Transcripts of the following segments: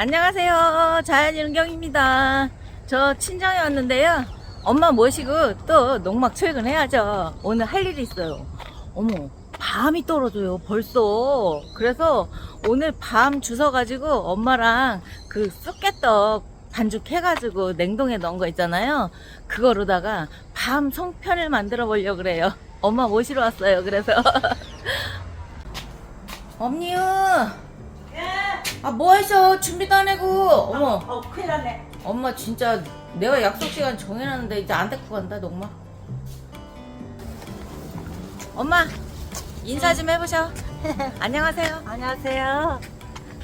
안녕하세요. 자연일경입니다. 저 친정에 왔는데요. 엄마 모시고 또 농막 출근해야죠. 오늘 할 일이 있어요. 어머, 밤이 떨어져요, 벌써. 그래서 오늘 밤 주워가지고 엄마랑 그 쑥개떡 반죽해가지고 냉동에 넣은 거 있잖아요. 그거로다가 밤 송편을 만들어 보려고 그래요. 엄마 모시러 왔어요, 그래서. 엄니요! 아, 뭐 하셔? 준비도 안 하고. 어머, 어, 큰일 났네. 엄마 진짜 내가 약속 시간 정해놨는데 이제 안 데리고 간다, 농마. 엄마, 인사 좀 해보셔. 안녕하세요. 안녕하세요.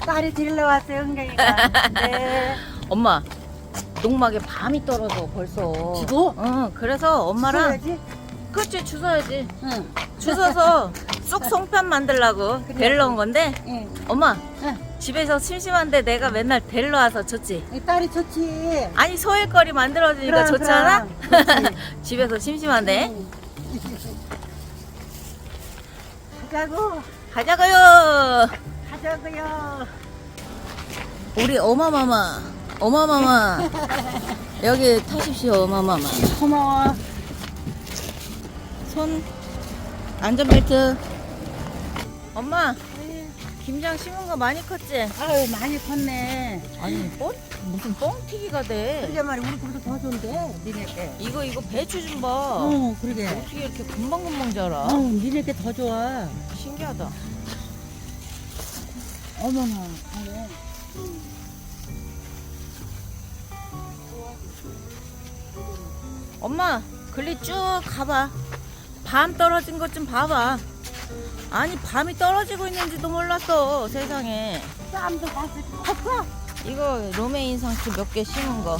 딸이 데리러 왔어요, 은경이가. 네. 엄마, 농막에 밤이 떨어져, 벌써. 주고? 응, 그래서 엄마랑, 써야지? 그치, 주워야지. 응. 주워서 쑥 송편 만들라고. 데리러 온 건데, 응. 엄마, 응. 집에서 심심한데 내가 맨날 데리러 와서 좋지. 이 딸이 좋지. 아니 소일거리 만들어주니까 그럼, 좋지 않아? 그럼. 집에서 심심한데 응. 가자고. 가자고요 가자고요. 우리 어마마마 어마마마 여기 타십시오 어마마마 고마워. 손 안전벨트 엄마 김장 심은 거 많이 컸지? 아유, 많이 컸네. 아니 뻥? 무슨 뻥튀기가 돼 그게 말이 우리 거보다 더 좋은데, 니네께. 이거 이거 배추 좀 봐 어, 그러게. 어떻게 이렇게 금방금방 자라 어, 니네께 더 좋아. 신기하다 어머나. 그래. 엄마 글리 쭉 가봐 밤 떨어진 것 좀 봐봐 아니 밤이 떨어지고 있는지도 몰랐어 세상에 쌈도 봤을 때 컸어? 이거 로메인 상추 몇 개 심은 거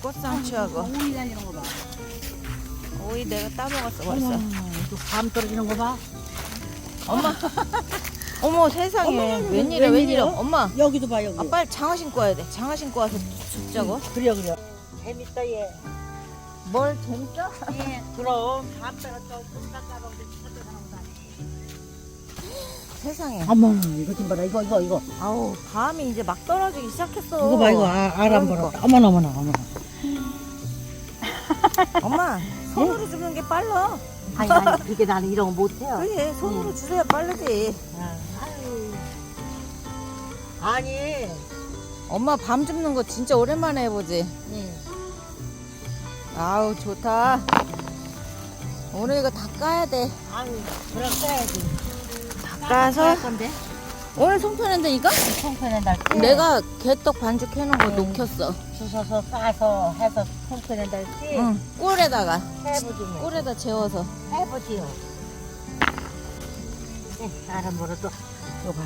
꽃상추하고 오이 다니는 거 봐. 오이 내가 따먹었어 벌써 어머, 또밤 떨어지는 거 봐. 엄마 어머 세상에 어머, 웬일이야 웬일이야? 웬일이야 엄마 여기도 봐, 여기. 아 빨리 장화 신고 와야 돼 장화 신고 와서 죽자고 그래, 그래. 재밌다, 얘. 뭘 재밌어? 예, 그럼 밤 떨어져 깜깜깜깜들 찾아나온다네. 세상에 어머, 이거 좀 봐라, 이거, 이거, 이거. 아우 밤이 이제 막 떨어지기 시작했어 이거 봐, 이거 아, 알안 그러니까. 벌었다. 어머나, 어머나, 어머나. 엄마 손으로 주는 게 빨라 아니, 아니, 이게 나는 이런 거 못해요. 그래 손으로 주세요 빠르지 아유. 아니, 엄마 밤 줍는 거 진짜 오랜만에 해보지 예. 아우 좋다 오늘 이거 다 까야 돼 아유, 그럼 써야지. 할 건데? 오늘 송편인데 이거? 날 때. 내가 개떡 반죽 해놓은 거 응. 녹였어 주워서 싸서 해서 날 때. 응 꿀에다가 해보지 뭐. 꿀에다 재워서 해보지요. 네, 알안 벌어도. 이거 봐.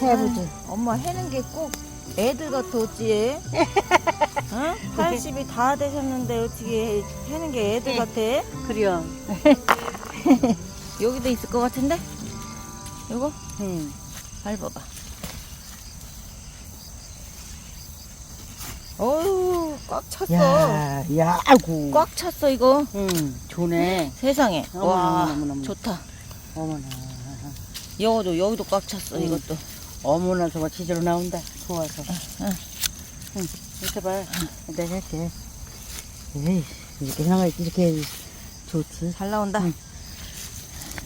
해보지. 엄마 해는 게 꼭 애들 같아 어찌 응? 80이 다 되셨는데 어떻게 해는 게 애들 네. 같아? 그래요. 여기도 있을 것 같은데? 이거? 응. 밟아봐. 어우, 꽉 찼어. 야, 야, 아이고. 꽉 찼어, 이거. 응, 좋네. 세상에. 어머나, 와, 어머나, 어머나. 좋다. 어머나. 여기도, 여기도 꽉 찼어, 응. 이것도. 어머나, 저거 지저로 나온다. 좋아서. 응. 응, 이렇게 봐. 내가 할게. 에이, 이렇게 향을 이렇게 좋지. 잘 나온다. 응.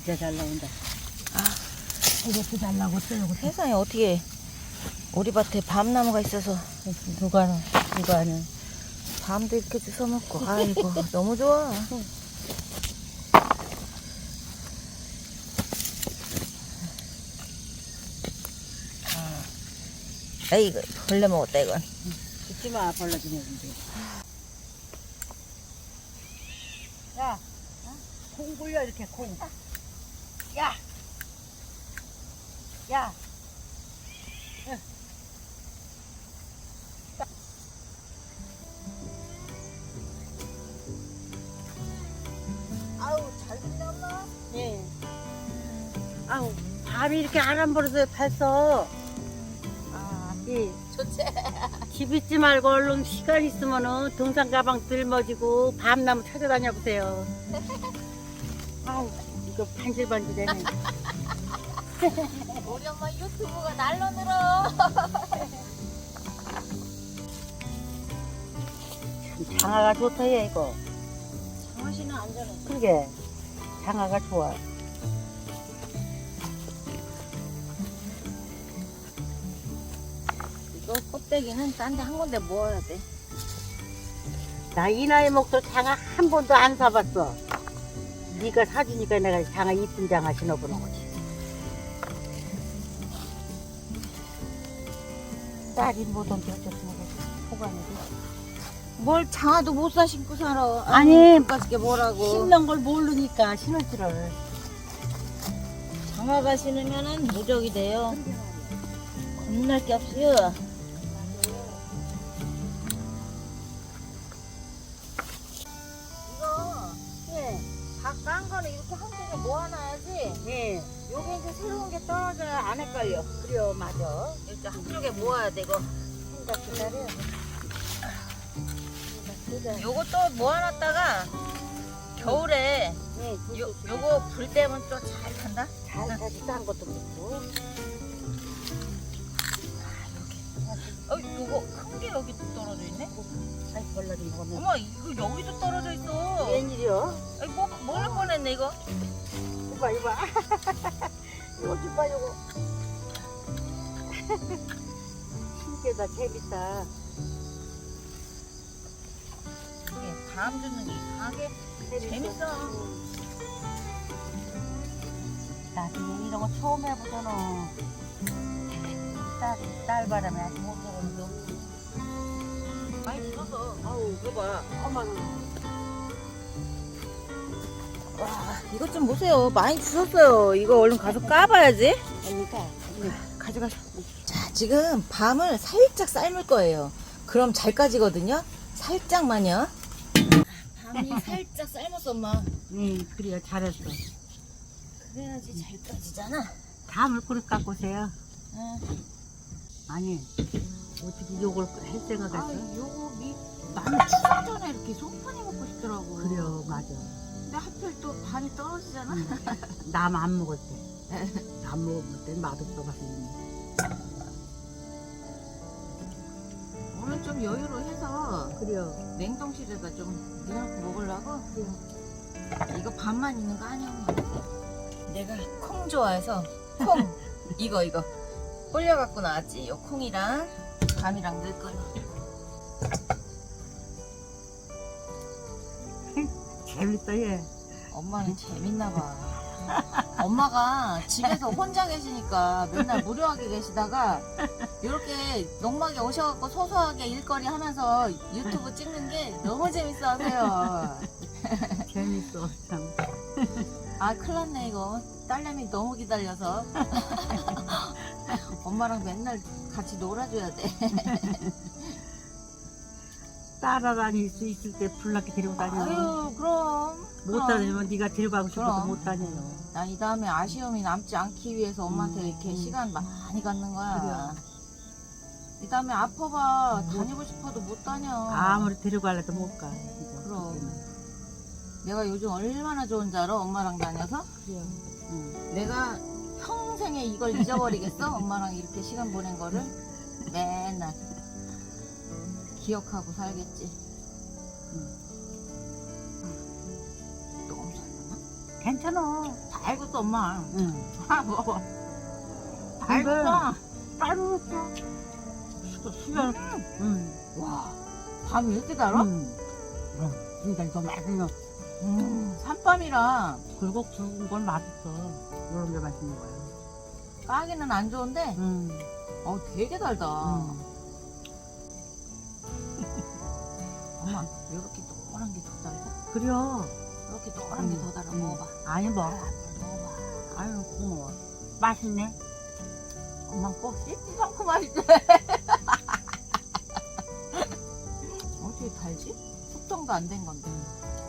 진짜 잘 나온다. 아. 이것도 잘 이것도. 세상에 어떻게 우리 밭에 밤나무가 있어서 누가, 누가 하는. 밤도 이렇게 주워 먹고. 아이고, 너무 좋아. 에이구, 벌레 먹었다, 이건. 듣지 마, 벌러지네, 근데. 야, 어? 콩 굴려, 이렇게 콩. 야! 야! 아우, 잘 엄마. 예. 아우, 밤이 이렇게 안안 벌어서 벌써. 아, 예. 좋지. 집 있지 말고 얼른 시간 있으면은 등산 가방 들머지고 밤나무 찾아다녀 보세요. 아우, 이거 반질반질해. 우리 엄마 이거 날로 늘어. 장아가 좋다 얘 이거. 장화씨는 안전해. 그게 장아가 좋아. 이거 껍데기는 딴 데 한 군데 모아야 돼. 나 이 나이 먹도 장아 한 번도 안 사봤어. 네가 사주니까 내가 장아 이쁜 장아 신어보는 거지. 딸이 뭐든 어쩌으면 호감이지. 뭘 장화도 못 사 신고 살아. 아니, 그까짓게 뭐라고. 신는 걸 모르니까 신을 줄을. 장화가 신으면은 무적이 돼요. 겁날 게 없어요. 헷갈려. 그래요, 맞아. 이렇게 한쪽에 모아야 돼 이거. 생각 기다려. 요것도 모아놨다가 겨울에 예, 요, 요거 불 때면 또잘 탄다. 잘 사지 딴 것도 그렇고. 어, 요거 큰 게 여기 떨어져 있네. 먹으면. 어머, 이거 여기도 떨어져 있어. 웬일이요? 아이, 뭐, 모를 뻔했네 이거. 이봐, 이봐. 이거 좀 봐, 이거. 신기하다, 재밌다. 이게 바람 주는 게 이상하게 재밌어. 나도 이런 거 처음 해보잖아. 딸, 딸 바람에 아직 못 해보는데. 많이 들어서. 아우, 이거 봐. 어머나. 와, 이것 좀 보세요. 많이 주셨어요. 이거 얼른 가서 까봐야지. 그러니까. 가져가셔. 자, 지금 밤을 살짝 삶을 거예요. 그럼 잘 까지거든요. 살짝만요. 밤이 살짝 삶았어, 엄마. 응, 그래요. 잘했어. 그래야지 잘 까지잖아. 다 물그릇 갖고 오세요. 응. 아니, 어떻게 요걸 할 생각했어? 아, 요거 미 나는 추석 전에 이렇게 송편이 먹고 싶더라고. 그래요, 맞아. 근데 하필 또 밤이 떨어지잖아. 남 안 먹을 때. 안 먹을 때 맛없어 맛있는. 좀 여유로 해서 그래요. 냉동실에다 좀 넣어놓고 먹으려고. 이거 밥만 있는 거 아니야, 엄마. 내가 콩 좋아해서 콩 이거 이거 불려갖고 나왔지. 요 콩이랑 밤이랑 넣을 거요. 재밌다 얘. 엄마는 재밌나 봐. 엄마가 집에서 혼자 계시니까 맨날 무료하게 계시다가 이렇게 농막에 오셔갖고 소소하게 일거리 하면서 유튜브 찍는 게 너무 재밌어 하세요. 재밌어 참. 아, 큰일 났네, 이거. 딸내미 너무 기다려서. 엄마랑 맨날 같이 놀아줘야 돼. 따라다닐 수 있을 때 불났게 데리고 다녀. 아유, 그럼. 못 그럼. 다니면 네가 데리고 가고 싶어도 그럼. 못 다녀요. 난이 다음에 아쉬움이 남지 않기 위해서 엄마한테 음, 이렇게 음. 시간 많이 갖는 거야. 이 다음에 아파봐. 음. 다니고 싶어도 못 다녀. 아무리 데리고 가려도 못 가. 진짜. 그럼. 내가 요즘 얼마나 좋은 줄 알아? 엄마랑 다녀서? 그래요. 응. 내가 평생에 이걸 잊어버리겠어? 엄마랑 이렇게 시간 보낸 거를? 맨날. 기억하고 살겠지. 너무 삶았나? 괜찮아. 다 익었어, 엄마. 응. 아, 먹어. 다 근데- 익었어. 따르겠어. 수연. 응. 와, 밤이 이렇게 달아? 응. 그럼 진짜 이거 맛있어. 음, 산밤이라 굴곡 굵은 건 맛있어. 이런 게 맛있는 거야. 까기는 안 좋은데, 응. 어, 되게 달다. 응. 엄마, 이렇게 노란 게 더 달다. 그래요. 이렇게 노란 게 더 달아. 응. 먹어봐. 아니 뭐. 먹어봐. 아유 고마워. 맛있네. 엄마 꼭 씹지 않고 맛있대. 어떻게 달지? 숙성도 안 된 건데.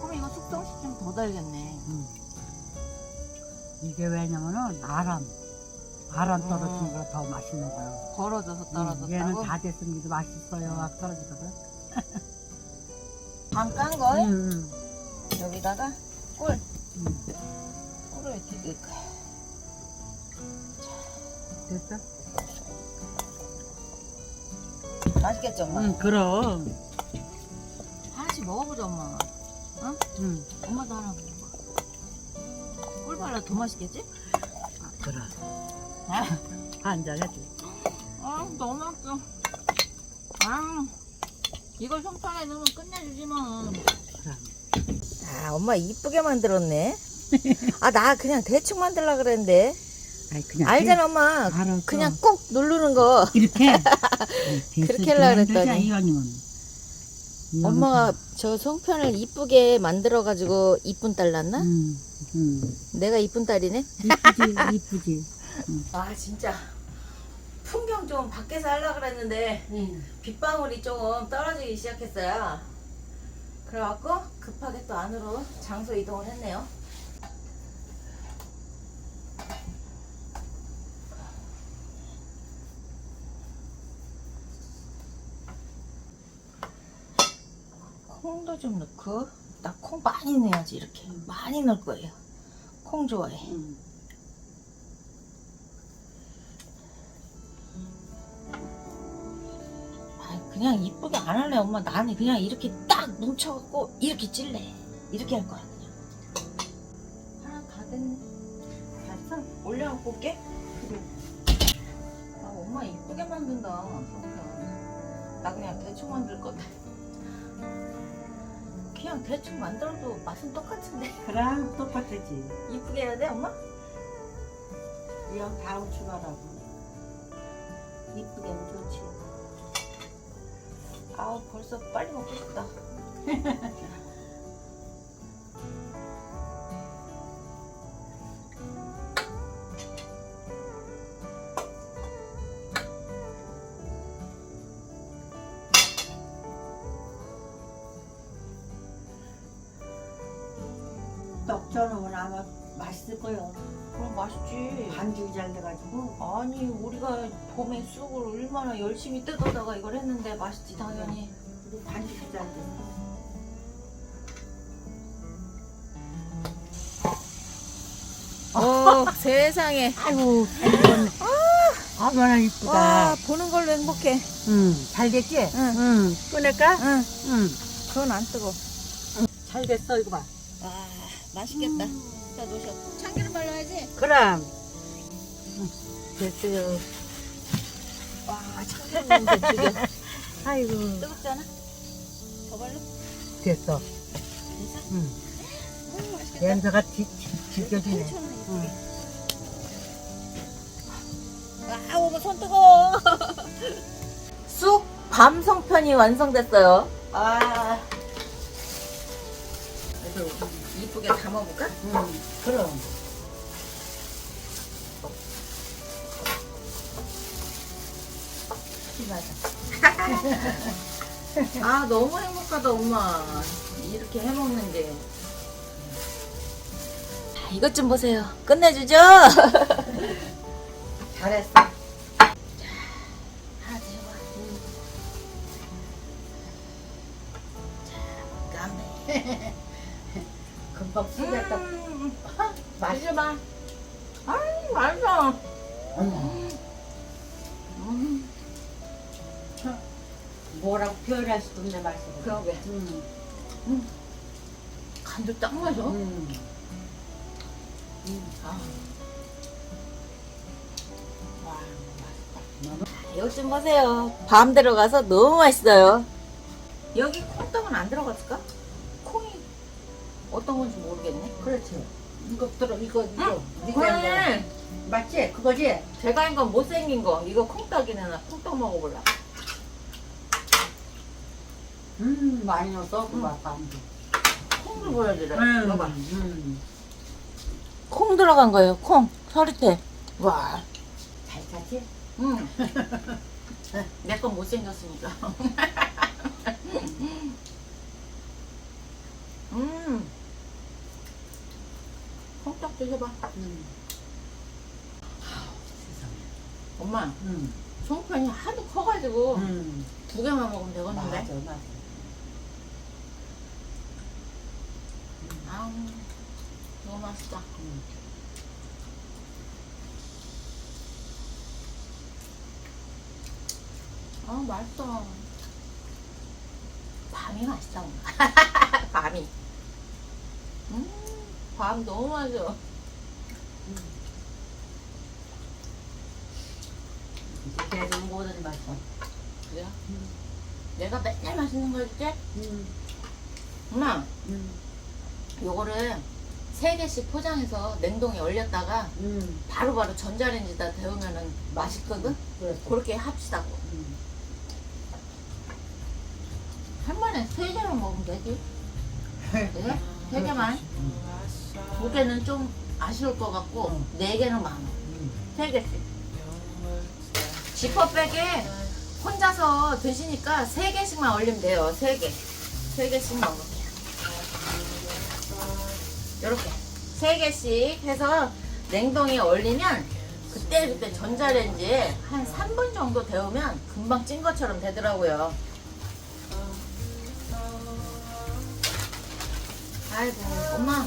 그럼 이거 숙성시키면 더 달겠네. 응. 이게 왜냐면은 아람. 아람 떨어지는 거라 더 맛있는 거야. 벌어져서 응, 떨어졌다고? 얘는 다 됐으면 이게 맛있어요. 막 떨어지거든. 반깐 걸 응, 응. 여기다가 꿀. 응. 꿀을 이렇게 넣을 거야. 됐어? 맛있겠죠, 엄마? 응, 그럼. 하나씩 먹어보자, 엄마. 응. 엄마도 하나 먹어봐. 꿀 발라 더 맛있겠지? 그럼. 아, 한잔해지. 아 너무 맛있어. 아, 이걸 송편에 넣으면 끝내주지 뭐. 아, 엄마 이쁘게 만들었네. 아, 나 그냥 대충 만들라 그랬는데. 아이, 그냥. 알잖아, 엄마. 알았어. 그냥 꼭 누르는 거. 이렇게? 그렇게 하려고 그랬더니. 엄마가 저 송편을 이쁘게 만들어가지고 이쁜 딸 낳나? 응, 응. 내가 이쁜 딸이네? 이쁘지, 이쁘지. 아, 진짜. 풍경 좀 밖에서 하려고 그랬는데, 응. 빗방울이 조금 떨어지기 시작했어요. 그래갖고 급하게 또 안으로 장소 이동을 했네요. 콩도 좀 넣고, 나 콩 많이 넣어야지, 이렇게. 많이 넣을 거예요. 콩 좋아해. 응. 그냥 이쁘게 안 할래 엄마 나는 그냥 이렇게 딱 뭉쳐갖고 이렇게 찔래 이렇게 할 거야 그냥 하나 다 됐네 됐어? 올려갖고 올게 그래 아 엄마 이쁘게 만든다 나 그냥 대충 만들 건데 그냥 대충 만들어도 맛은 똑같은데 그럼 똑같지. 이쁘게 해야 돼 엄마? 이형 다음 주말하고. 이쁘게 하면 좋지. 아 벌써 빨리 먹고 싶다 떡전은 아마 맛있을 거요. 맛있지 반죽이 잘 돼가지고. 아니 우리가 봄에 쑥을 얼마나 열심히 뜯어다가 이걸 했는데 맛있지 당연히 그리고 반죽이 잘 돼. 어 세상에 아이고, 이건 얼마나 와 이쁘다. 보는 걸로 행복해 응, 잘 됐지? 응. 응. 꺼낼까? 응 응. 그건 안 뜨거 잘 됐어, 이거 봐. 아 맛있겠다 자 놓으셔 참기름 발라야지 그럼. 됐어요. 와 참기름 냄새 죽여 아이고. 뜨겁잖아 더 발라 됐어. 됐어? 응. 음 맛있겠다 냄새가 지, 지, 이쁘게 응. 아 오늘 손 뜨거워 쑥 밤송편이 완성됐어요 아 이쁘게 담아볼까? 응. 그럼. 아 너무 행복하다 엄마. 이렇게 해먹는 게. 아, 이것 좀 보세요. 끝내주죠? 잘했어. 자 하나 드셔봐 자 까매 금방 쓰겠다. 음, 맛있어. 드셔봐 아이 맛있어 음. 음, 뭐라고 표현할 수도 없네, 맛있어. 그러게 응. 간도 딱 맞아 응. 아. 와, 맛있다. 이것 좀 보세요. 밤 들어가서 너무 맛있어요. 여기 콩떡은 안 들어갔을까? 어떤 건지 모르겠네. 그렇지. 이거 들어, 이거, 이거. 네가 한 거야. 그래. 맞지? 그거지? 제가 한 건 못생긴 거. 이거 콩떡이네. 나 콩떡 먹어볼라. 음, 많이 넣었어. 그 응. 맛, 반죽. 콩도 보여드려. 음. 봐봐. 음. 콩 들어간 거예요. 콩. 서리태. 와. 잘 찼지? 응. 내 건 못생겼으니까. 음. 드셔봐. 음. 세상에. 엄마, 음. 송편이 하도 커가지고 음. 두 개만 먹으면 되겠는데? 맞아, 맞아. 아우, 너무 맛있다. 음. 아 맛있어. 밤이 맛있어. 밤이. 음, 밤 너무 맛있어. 내가 뭐든 맛있어. 그래요? 내가 맨날 맛있는 거 해줄게? 음, 엄마, 음, 요거를 세 개씩 포장해서 냉동에 얼렸다가 음. 바로바로 전자레인지다 데우면은 맛있거든? 그랬어. 그렇게 합시다고. 음. 한 번에 세 개만 먹으면 되지? 네? 세 개만? 두 개는 좀 아쉬울 것 같고, 응. 네 개는 많아. 음. 세 개씩. 지퍼백에 혼자서 드시니까 세 개씩만 얼리면 돼요. 세 개. 세 개씩 먹을게요. 요렇게. 세 개씩 해서 냉동에 얼리면 그때 그때 전자레인지에 한 3분 정도 데우면 금방 찐 것처럼 되더라고요. 아이고, 엄마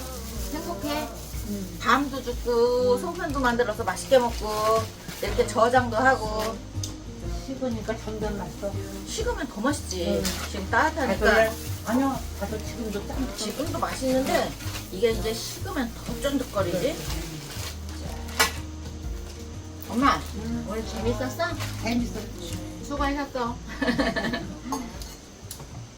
행복해. 음. 밤도 죽고 송편도 만들어서 맛있게 먹고 이렇게 저장도 하고 식으니까 점점 맛있어. 식으면 더 맛있지 응. 지금 따뜻하니까 아니요. 가서 지금도 땀 지금도 맛있는데 이게 이제 식으면 더 쫀득거리지 엄마 오늘 재밌었어? 재밌어. 수고하셨어